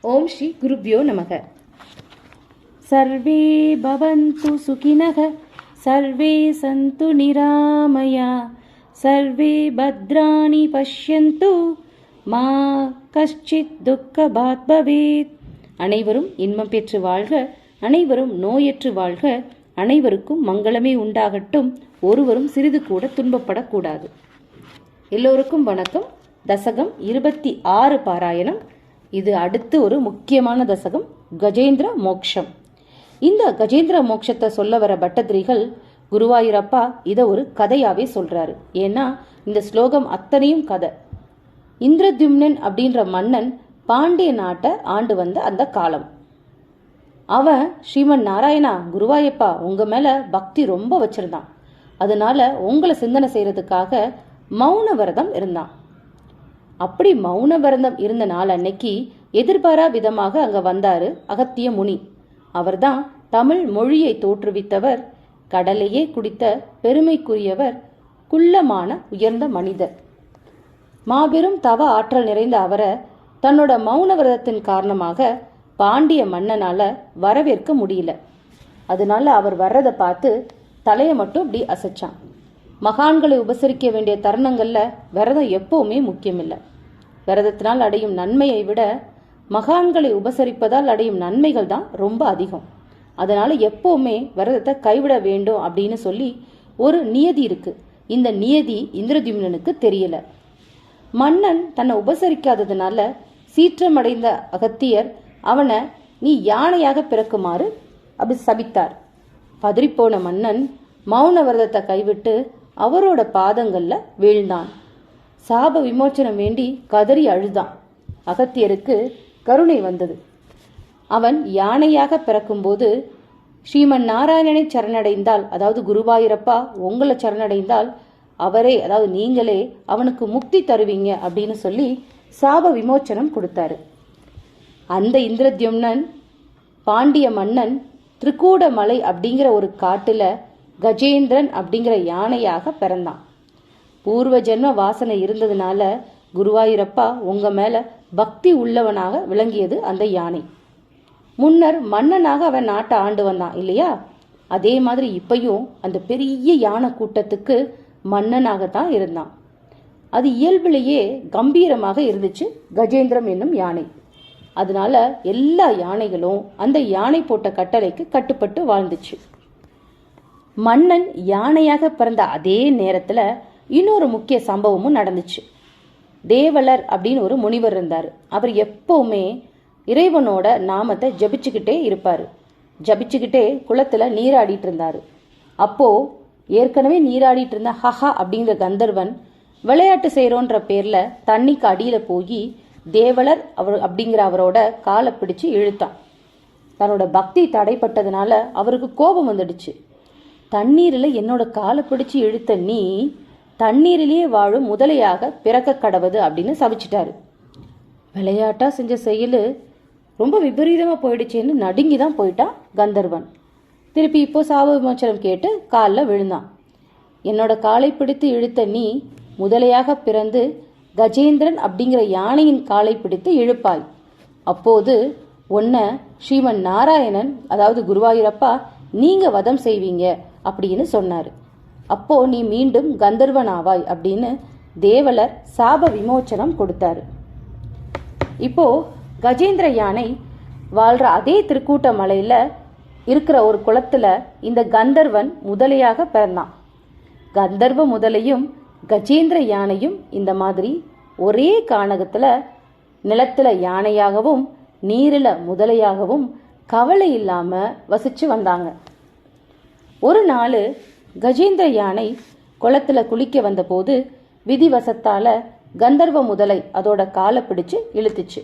ஓம் ஸ்ரீ குருப்யோ நமக. சர்வே பவந்து சுகினக சர்வே சந்து நிராமயா சர்வே பத்ராணி பஷ்யந்து மா கஷ்டித் துக்கபாத் பவேத் அனைவரும் இன்பம் பெற்று வாழ்க அனைவரும் நோயற்று வாழ்க அனைவருக்கும் மங்களமே உண்டாகட்டும் ஒருவரும் சிறிது கூட துன்பப்படக்கூடாது. எல்லோருக்கும் வணக்கம். தசகம் இருபத்தி ஆறு பாராயணம். இது அடுத்து ஒரு முக்கியமான தசகம் கஜேந்திர மோக்ஷம். இந்த கஜேந்திர மோக்ஷத்தை சொல்ல வர பட்டதிரிகள் குருவாயூரப்பா இதை ஒரு கதையாவே சொல்றாரு. ஏன்னா இந்த ஸ்லோகம் அத்தனையும் கதை. இந்திரத்யும்னன் அப்படின்ற மன்னன் பாண்டிய நாட்டை ஆண்டு வந்த அந்த காலம். அவன் ஸ்ரீமன் நாராயணா குருவாயப்பா உங்க மேல பக்தி ரொம்ப வச்சிருந்தான். அதனால உங்களை சிந்தனை செய்யறதுக்காக மௌன விரதம் இருந்தான். அப்படி மௌன விரதம் இருந்த நாள் அன்னைக்கு எதிர்பாரா விதமாக அங்க வந்தாரு அகத்திய முனி. அவர்தான் தமிழ் மொழியை தோற்றுவித்தவர் கடலையே குடித்த பெருமைக்குரியவர் குள்ளமான உயர்ந்த மனிதர். மாபெரும் தவ ஆற்றல் நிறைந்த அவரை தன்னோட மௌன விரதத்தின் காரணமாக பாண்டிய மன்னனால வரவேற்க முடியல. அதனால அவர் வர்றதை பார்த்து தலையை மட்டும் இப்படி அசைச்சான். மகான்களை உபசரிக்க வேண்டிய தருணங்களில் விரதம் எப்பவுமே முக்கியமில்லை. விரதத்தினால் அடையும் நன்மையை விட மகான்களை உபசரிப்பதால் அடையும் நன்மைகள் தான் ரொம்ப அதிகம். அதனால் எப்போவுமே விரதத்தை கைவிட வேண்டும் அப்படின்னு சொல்லி ஒரு நியதி இருக்கு. இந்த நியதி இந்திரதிம்னனுக்கு தெரியல. மன்னன் தன்னை உபசரிக்காததுனால சீற்றமடைந்த அகத்தியர் அவனை நீ யானையாக பிறக்குமாறு அப்படி சபித்தார். பதறிப்போன மன்னன் மௌன விரதத்தை கைவிட்டு அவரோட பாதங்கள்ல வீழ்ந்தான். சாப விமோச்சனம் வேண்டி கதறி அழுதான். அகத்தியருக்கு கருணை வந்தது. அவன் யானையாக பிறக்கும்போது ஸ்ரீமன் நாராயணனை சரணடைந்தால் அதாவது குருவாயூரப்பா உங்களை சரணடைந்தால் அவரே அதாவது நீங்களே அவனுக்கு முக்தி தருவீங்க அப்படின்னு சொல்லி சாப விமோச்சனம் கொடுத்தாரு. அந்த இந்திரத்யும்னன் பாண்டிய மன்னன் திரிகூடமலை அப்படிங்கிற ஒரு காட்டில் கஜேந்திரன் அப்படிங்கிற யானையாக பிறந்தான். பூர்வ ஜென்ம வாசனை இருந்ததுனால குருவாயூரப்பா உங்க மேல பக்தி உள்ளவனாக விளங்கியது அந்த யானை. முன்னர் மன்னனாக அவன் நாட்டை ஆண்டு வந்தான் இல்லையா? அதே மாதிரி இப்பையும் அந்த பெரிய யானை கூட்டத்துக்கு மன்னனாகத்தான் இருந்தான். அது இயல்பிலேயே கம்பீரமாக இருந்துச்சு கஜேந்திரம் என்னும் யானை. அதனால எல்லா யானைகளும் அந்த யானை போட்ட கட்டளைக்கு கட்டுப்பட்டு வாழ்ந்துச்சு. மன்னன் யானையாக பிறந்த அதே நேரத்துல இன்னொரு முக்கிய சம்பவமும் நடந்துச்சு. தேவலர் அப்படின்னு ஒரு முனிவர் இருந்தார். அவர் எப்பவுமே இறைவனோட நாமத்தை ஜபிச்சுக்கிட்டே இருப்பார். ஜபிச்சுக்கிட்டே குளத்துல நீராடிட்டு இருந்தார். அப்போ ஏற்கனவே நீராடிட்டு இருந்த ஹஹா அப்படிங்கிற கந்தர்வன் விளையாட்டு செய்கிறோன்ற பேர்ல தண்ணிக்கு அடியில் போய் தேவலர் அவர் அப்படிங்கிற அவரோட காலை பிடிச்சு இழுத்தான். தன்னோட பக்தி தடைப்பட்டதுனால அவருக்கு கோபம் வந்துடுச்சு. தண்ணீரில் என்னோட காலை பிடிச்சி இழுத்த நீ தண்ணீரிலேயே வாழும் முதலையாக பிறக்க கடவுது அப்படின்னு சபிச்சிட்டாரு விளையாட்டாக செஞ்ச செயல் ரொம்ப விபரீதமாக போயிடுச்சேன்னு நடுங்கி தான் போயிட்டான் கந்தர்வன். திருப்பி இப்போ சாப விமோச்சனம் கேட்டு காலில் விழுந்தான். என்னோட காலை பிடித்து இழுத்த நீ முதலையாக பிறந்து கஜேந்திரன் அப்படிங்கிற யானையின் காலை பிடித்து இழுப்பாய். அப்போது உன்னை ஸ்ரீமன் நாராயணன் அதாவது குருவாயூரப்பா நீங்க வதம் செய்வீங்க. அப்படின்னு சொன்னாரு. அப்போ நீ மீண்டும் கந்தர்வன் ஆவாய் அப்படின்னு தேவலர் சாப விமோச்சனம் கொடுத்தாரு. இப்போ கஜேந்திர யானை வாழ்ற அதே திருக்கூட்ட மலையில இருக்கிற ஒரு குளத்துல இந்த கந்தர்வன் முதலையாக பிறந்தான். கந்தர்வ முதலையும் கஜேந்திர யானையும் இந்த மாதிரி ஒரே காணகத்துல நிலத்துல யானையாகவும் நீரில முதலையாகவும் கவலை இல்லாம வசிச்சு வந்தாங்க. ஒரு நாள் கஜேந்திர யானை குளத்துல குளிக்க வந்தபோது விதிவசத்தால கந்தர்வ முதலை அதோட காலை பிடிச்சு இழுத்துச்சு.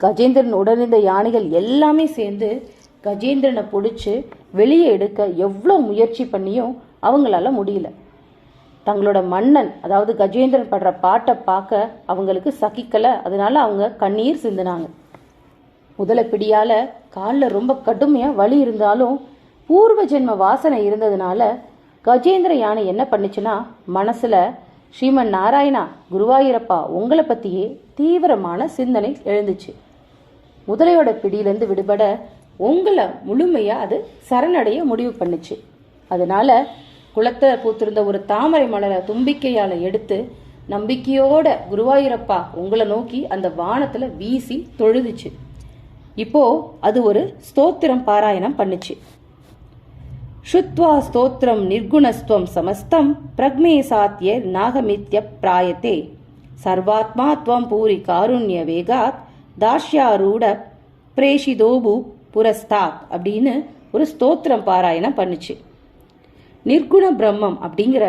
கஜேந்திரன் உடனிருந்த யானைகள் எல்லாமே சேர்ந்து கஜேந்திரனை பிடிச்சி வெளியே எடுக்க எவ்வளோ முயற்சி பண்ணியும் அவங்களால முடியல. தங்களோட மன்னன் அதாவது கஜேந்திரன் படுற பாட்டை பார்க்க அவங்களுக்கு சகிக்கலை. அதனால அவங்க கண்ணீர் சிந்தினாங்க. முதலை பிடியால காலில் ரொம்ப கடுமையாக வலி இருந்தாலும் பூர்வ ஜென்ம வாசனை இருந்ததுனால கஜேந்திர யானை என்ன பண்ணுச்சுன்னா மனசுல ஸ்ரீமன் நாராயணா குருவாயூரப்பா உங்களை பத்தியே தீவிரமான சிந்தனை எழுந்துச்சு. முதலையோட பிடியிலேருந்து விடுபட உங்களை முழுமையாக அது சரணடைய முடிவு பண்ணுச்சு. அதனால குளத்தை பூத்திருந்த ஒரு தாமரை மலரை தும்பிக்கையால் எடுத்து நம்பிக்கையோட குருவாயூரப்பா உங்களை நோக்கி அந்த வானத்துல வீசி தொழுதுச்சு. இப்போ அது ஒரு ஸ்தோத்திரம் பாராயணம் பண்ணுச்சு. शुत्वा स्तोत्रं निर्गुणस्त्वं समस्तं प्रज्ञे सात्ये नागमित्य प्रायते सर्वात्मा त्वं पूरि कारुण्यवेगात् தாஷ்யாரூட பிரேஷிதோபு புரஸ்தாத் அப்படின்னு ஒரு ஸ்தோத்திரம் பாராயணம் பண்ணுச்சு நிர்குண பிரம்மம் அப்படிங்கிற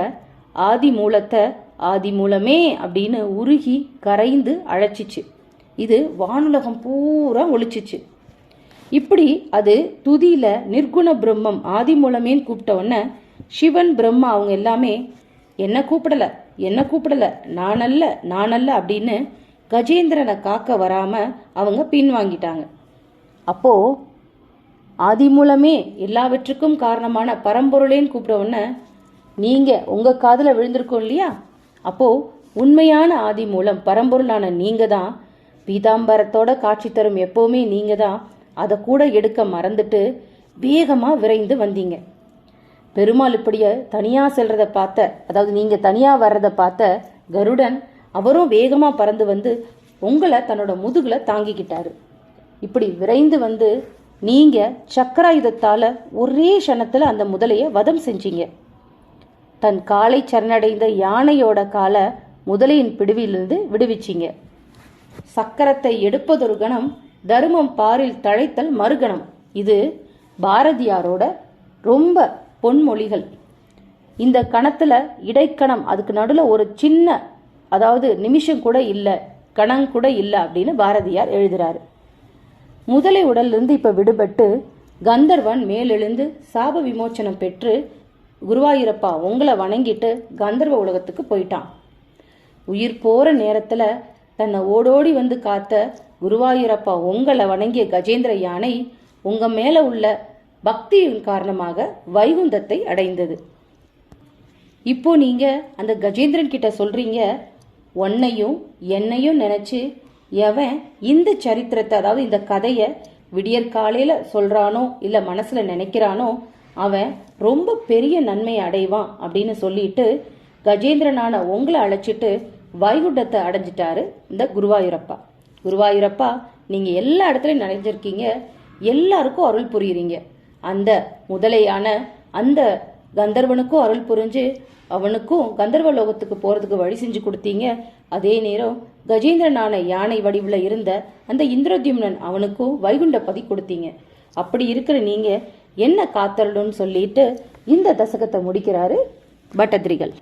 ஆதி மூலத்தை ஆதி மூலமே அப்படின்னு உருகி கரைந்து அழைச்சிச்சு இது வானுலகம் பூரா ஒழிச்சிச்சு இப்படி அது துதியில நிர்குண பிரம்மம் ஆதி மூலமேன்னு கூப்பிட்ட உடனே சிவன் பிரம்மா அவங்க எல்லாமே என்ன கூப்பிடல? என்ன கூப்பிடல? நான் அல்ல நான் அல்ல அப்படின்னு கஜேந்திரனை காக்க வராம அவங்க பின்வாங்கிட்டாங்க. அப்போ ஆதி மூலமே எல்லாவற்றுக்கும் காரணமான பரம்பொருளேன்னு கூப்பிட்ட உடனே நீங்க உங்க காதுல விழுந்திருக்கோம் இல்லையா? அப்போ உண்மையான ஆதி மூலம் பரம்பொருளான நீங்க தான் பீதாம்பரத்தோட காட்சி தரும் எப்பவுமே நீங்க தான் அதை கூட எடுக்க மறந்துட்டு வேகமாக விரைந்து வந்தீங்க. பெருமாள் இப்படியே தனியாக செல்றத பார்த்த அதாவது நீங்கள் தனியாக வர்றத பார்த்த கருடன் அவரும் வேகமாக பறந்து வந்து உங்களை தன்னோட முதுகில் தாங்கிக்கிட்டாரு. இப்படி விரைந்து வந்து நீங்கள் சக்கராயுதத்தால் ஒரே க்ஷணத்தில் அந்த முதலையை வதம் செஞ்சீங்க. தன் காலை சரணடைந்த யானையோட காலை முதலையின் பிடிவிலிருந்து விடுவிச்சிங்க. சக்கரத்தை எடுப்பதொரு கணம் தருமம் பாரில் தழைத்தல் மறுகணம். இது பாரதியாரோட ரொம்ப பொன்மொழிகள். இந்த கணத்தில் இடைக்கணம் அதுக்கு நடுவில் ஒரு சின்ன அதாவது நிமிஷம் கூட இல்லை கணம் கூட இல்லை அப்படின்னு பாரதியார் எழுதுறாரு. முதலை உடல்லிருந்து இப்போ விடுபட்டு கந்தர்வன் மேலெழுந்து சாப விமோச்சனம் பெற்று குருவாயூரப்பா உங்களை வணங்கிட்டு கந்தர்வ உலகத்துக்கு போயிட்டான். உயிர் போகிற நேரத்தில் தன்னை ஓடோடி வந்து காத்த குருவாயூரப்பா உங்களை வணங்கிய கஜேந்திர யானை உங்க மேல உள்ள பக்தியின் காரணமாக வைகுந்தத்தை அடைந்தது. இப்போ நீங்க அந்த கஜேந்திரன் கிட்ட சொல்றீங்க உன்னையும் என்னையும் நினைச்சு எவன் இந்த சரித்திரத்தை அதாவது இந்த கதையை விடியற் காலையில சொல்றானோ இல்ல மனசுல நினைக்கிறானோ அவன் ரொம்ப பெரிய நன்மை அடைவான் அப்படின்னு சொல்லிட்டு கஜேந்திரனான உங்களை அழைச்சிட்டு வைகுண்டத்தை அடைஞ்சிட்டாரு இந்த குருவாயூரப்பா. குருவாயூரப்பா நீங்க எல்லா இடத்துலையும் நினைஞ்சிருக்கீங்க. எல்லாருக்கும் அருள் புரியுறீங்க. அந்த முதலையான அந்த கந்தர்வனுக்கும் அருள் புரிஞ்சு அவனுக்கும் கந்தர்வ லோகத்துக்கு போறதுக்கு வழி செஞ்சு கொடுத்தீங்க. அதே நேரம் கஜேந்திரனான யானை வடிவில் இருந்த அந்த இந்திரத்யும்னன் அவனுக்கும் வைகுண்ட பதி கொடுத்தீங்க. அப்படி இருக்கிற நீங்க என்ன காத்தரலுன்னு சொல்லிட்டு இந்த தசகத்தை முடிக்கிறாரு பட்டதிரிகள்.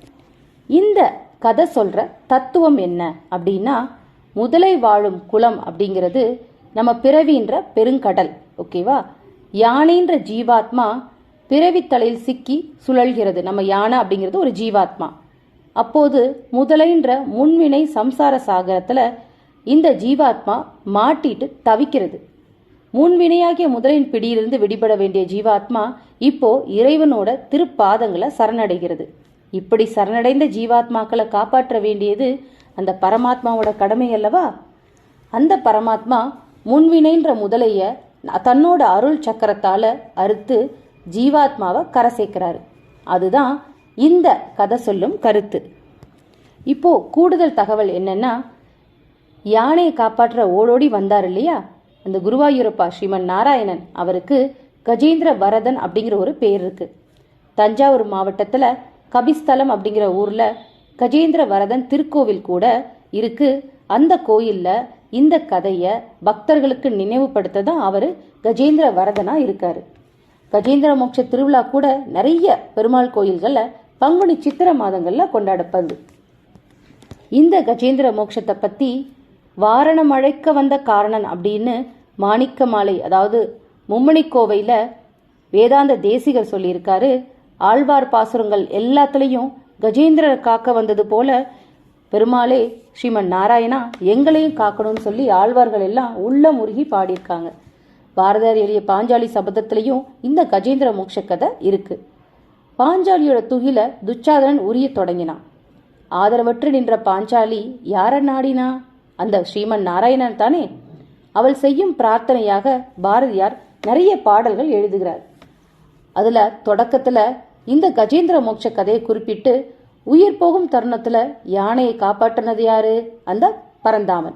இந்த கதை சொல்ற தத்துவம் என்ன அப்படின்னா முதலை வாழும் குலம் அப்படிங்கிறது நம்ம பிறவின்ற பெருங்கடல் ஓகேவா? யானைன்ற ஜீவாத்மா பிறவித்தலையில் சிக்கி சுழல்கிறது. நம்ம யானை அப்படிங்கிறது ஒரு ஜீவாத்மா. அப்போது முதலைன்ற முன்வினை சம்சார சாகரத்தில் இந்த ஜீவாத்மா மாட்டிட்டு தவிக்கிறது. முன்வினையாகிய முதலின் பிடியிலிருந்து விடுபட வேண்டிய ஜீவாத்மா இப்போ இறைவனோட திருப்பாதங்களை சரணடைகிறது. இப்படி சரணடைந்த ஜீவாத்மாக்களை காப்பாற்ற வேண்டியது அந்த பரமாத்மாவோட கடமை அல்லவா? அந்த பரமாத்மா முன்வினைன்ற முதலைய தன்னோட அருள் சக்கரத்தால அறுத்து ஜீவாத்மாவை கரை சேர்க்கிறாரு அதுதான் இந்த கதை சொல்லும் கருத்து. இப்போ கூடுதல் தகவல் என்னன்னா யானையை காப்பாற்ற ஓடோடி வந்தார் இல்லையா? அந்த குருவாயூரப்பா ஸ்ரீமன் நாராயணன் அவருக்கு கஜேந்திர வரதன் அப்படிங்கிற ஒரு பேர் இருக்கு. தஞ்சாவூர் மாவட்டத்தில் கபிஸ்தலம் அப்படிங்கிற ஊர்ல கஜேந்திர வரதன் திருக்கோவில் கூட இருக்கு. அந்த கோயில்ல இந்த கதைய பக்தர்களுக்கு நினைவுபடுத்த தான் அவரு கஜேந்திர வரதனா இருக்காரு. கஜேந்திர மோட்ச திருவிழா கூட நிறைய பெருமாள் கோயில்கள்ல பங்குனி சித்திர மாதங்கள்ல கொண்டாடப்படுது. இந்த கஜேந்திர மோட்சத்தை பத்தி வாரணம் அழைக்க வந்த காரணன் அப்படின்னு மாணிக்க மாலை அதாவது மும்மணி கோவையில வேதாந்த தேசிகர் சொல்லியிருக்காரு. ஆழ்வார் பாசுரங்கள் எல்லாத்துலேயும் கஜேந்திரரை காக்க வந்தது போல பெருமாளே ஸ்ரீமன் நாராயணா எங்களையும் காக்கணும்னு சொல்லி ஆழ்வார்கள் எல்லாம் உள்ள முருகி பாடியிருக்காங்க. பாரதியார் எழுதிய பாஞ்சாலி சபதத்திலையும் இந்த கஜேந்திர மோட்ச கதை இருக்கு. பாஞ்சாலியோட துகில துச்சாதனன் உரிய தொடங்கினான். ஆதரவற்று நின்ற பாஞ்சாலி யார நாடினா? அந்த ஸ்ரீமன் நாராயணன் தானே? அவள் செய்யும் பிரார்த்தனையாக பாரதியார் நிறைய பாடல்கள் எழுதுகிறார். அதுல தொடக்கத்துல இந்த கஜேந்திர மோட்ச கதையை குறிப்பிட்டு உயிர் போகும் தருணத்துல யானையை காப்பாற்றினது யாரு? அந்த பரந்தாமன்.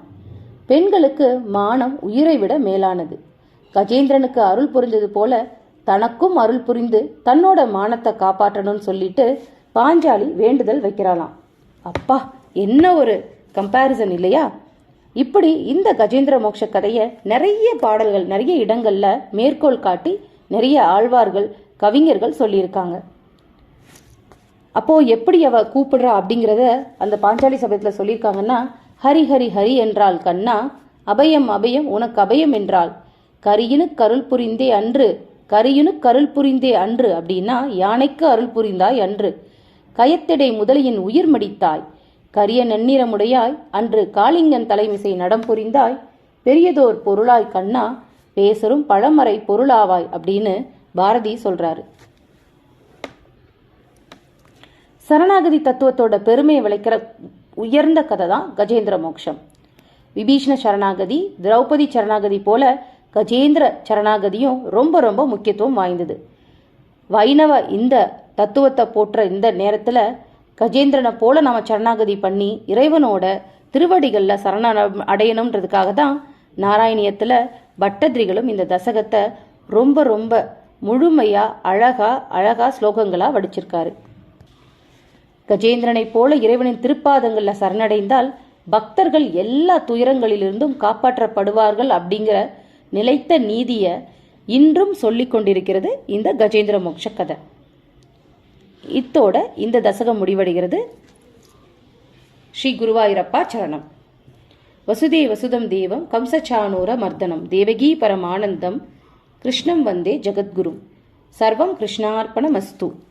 பெண்களுக்கு மானம் உயிரை விட மேலானது. கஜேந்திரனுக்கு அருள் புரிஞ்சது போல தனக்கும் அருள் புரிந்து தன்னோட மானத்தை காப்பாற்றணும்னு சொல்லிட்டு பாஞ்சாலி வேண்டுதல் வைக்கிறாளாம். அப்பா என்ன ஒரு கம்பேரிசன் இல்லையா? இப்படி இந்த கஜேந்திர மோட்ச கதையை நிறைய பாடல்கள் நிறைய இடங்கள்ல மேற்கோள் காட்டி நிறைய ஆழ்வார்கள் கவிஞர்கள் சொல்லியிருக்காங்க. அப்போ எப்படி அவ கூப்பிடுறா அப்படிங்கிறத அந்த பாஞ்சாலி சபையத்தில் சொல்லியிருக்காங்கன்னா ஹரி ஹரி ஹரி என்றால் கண்ணா அபயம் அபயம் உனக்கு அபயம் என்றால் கரியினு கருள் புரிந்தே அன்று கரியினு கருள் புரிந்தே அன்று அப்படின்னா யானைக்கு அருள் புரிந்தாய் அன்று கயத்திடை முதலியின் உயிர் மடித்தாய். கரிய நென்னிறமுடையாய் அன்று காளிங்கன் தலைமிசை நடம் புரிந்தாய். பெரியதோர் பொருளாய் கண்ணா பேசரும் பழமறை பொருளாவாய் அப்படின்னு பாரதி சொல்றாரு. சரணாகதி தத்துவத்தோட பெருமையை விளைக்கிற உயர்ந்த கதை தான் கஜேந்திர மோக்ஷம். விபீஷ்ண சரணாகதி திரௌபதி சரணாகதி போல கஜேந்திர சரணாகதியும் ரொம்ப ரொம்ப முக்கியத்துவம் வாய்ந்தது. வைணவ இந்த தத்துவத்தை போற்ற இந்த நேரத்தில் கஜேந்திரனை போல நாம் சரணாகதி பண்ணி இறைவனோட திருவடிகளில் சரண அடையணுன்றதுக்காக தான் நாராயணியத்தில் பட்டதிரிகளும் இந்த தசகத்தை ரொம்ப ரொம்ப முழுமையா அழகா அழகா ஸ்லோகங்களா வடிச்சிருக்காரு. கஜேந்திரனைப் போல இறைவனின் திருப்பாதங்கள்ல சரணடைந்தால் பக்தர்கள் எல்லா துயரங்களிலிருந்தும் காப்பாற்றப்படுவார்கள் அப்படிங்கிற நிலைத்த நீதிய இன்றும் சொல்லிக் கொண்டிருக்கிறது இந்த கஜேந்திர மோட்ச கதை. இத்தோட இந்த தசகம் முடிவடைகிறது. ஸ்ரீ குருவாயூரப்பா சரணம். வசுதே வசுதம் தேவம் கம்சச்சானூர மர்தனம் தேவகி பரமானந்தம் ಕೃಷ್ಣಂ ವಂದೇ ಜಗದ್ಗುರು. ಸರ್ವಂ ಕೃಷ್ಣಾರ್ಪಣಮಸ್ತು.